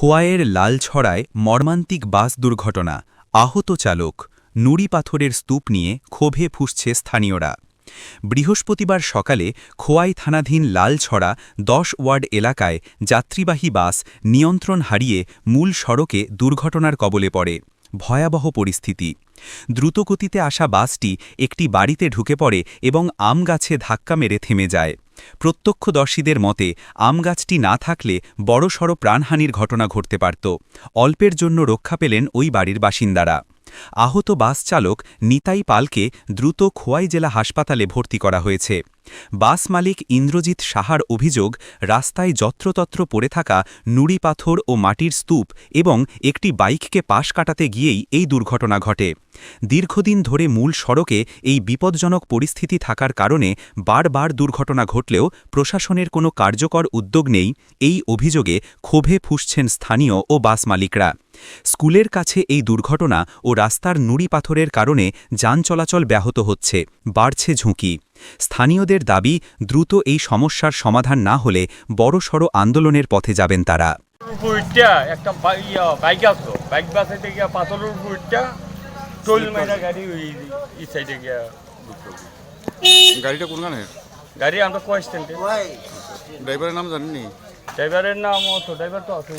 খোয়াইয়ের লালছড়ায় মর্মান্তিক বাস দুর্ঘটনা। আহত চালক, নুড়ি পাথরের স্তূপ নিয়ে ক্ষোভে ফুসছে স্থানীয়রা। বৃহস্পতিবার সকালে খোয়াই থানাধীন লালছড়া দশ ওয়ার্ড এলাকায় যাত্রীবাহী বাস নিয়ন্ত্রণ হারিয়ে মূল সড়কে দুর্ঘটনার কবলে পড়ে। ভয়াবহ পরিস্থিতি। দ্রুতগতিতে আসা বাসটি একটি বাড়িতে ঢুকে পড়ে এবং আম গাছে ধাক্কা মেরে থেমে যায়। প্রত্যক্ষদর্শীদের মতে, আম গাছটি না থাকলে বড়সড় প্রাণহানির ঘটনা ঘটতে পারত। অল্পের জন্য রক্ষা পেলেন ওই বাড়ির বাসিন্দারা। আহত বাস চালক নিতাই পালকে দ্রুত খোয়াই জেলা হাসপাতালে ভর্তি করা হয়েছে। বাস মালিক ইন্দ্রজিৎ সাহার অভিযোগ, রাস্তায় যত্রতত্র পড়ে থাকা নুড়ি পাথর ও মাটির স্তূপ এবং একটি বাইককে পাশ কাটাতে গিয়েই এই দুর্ঘটনা ঘটে। দীর্ঘদিন ধরে মূল সড়কে এই বিপজ্জনক পরিস্থিতি থাকার কারণে বারবার দুর্ঘটনা ঘটলেও প্রশাসনের কোনো কার্যকর উদ্যোগ নেই, এই অভিযোগে ক্ষোভে ফুসছেন স্থানীয় ও বাস মালিকরা। স্কুলের কাছে এই দুর্ঘটনা ও রাস্তার নুড়ি পাথরের কারণে যান চলাচল ব্যাহত হচ্ছে, বাড়ছে ঝুঁকি। স্থানীয়দের দাবি, দ্রুত এই সমস্যার সমাধান না হলে বড়সড় আন্দোলনের পথে যাবেন তারা। টোল মাইনা গাড়ি ওই এই সাইডে গিয়া ঢুকলো। গাড়িটা কোনখানে গাড়ি আমরা কয় স্ট্যান্ডে ড্রাইভারের নাম জানেননি ড্রাইভারের নাম তো ড্রাইভার তো আছে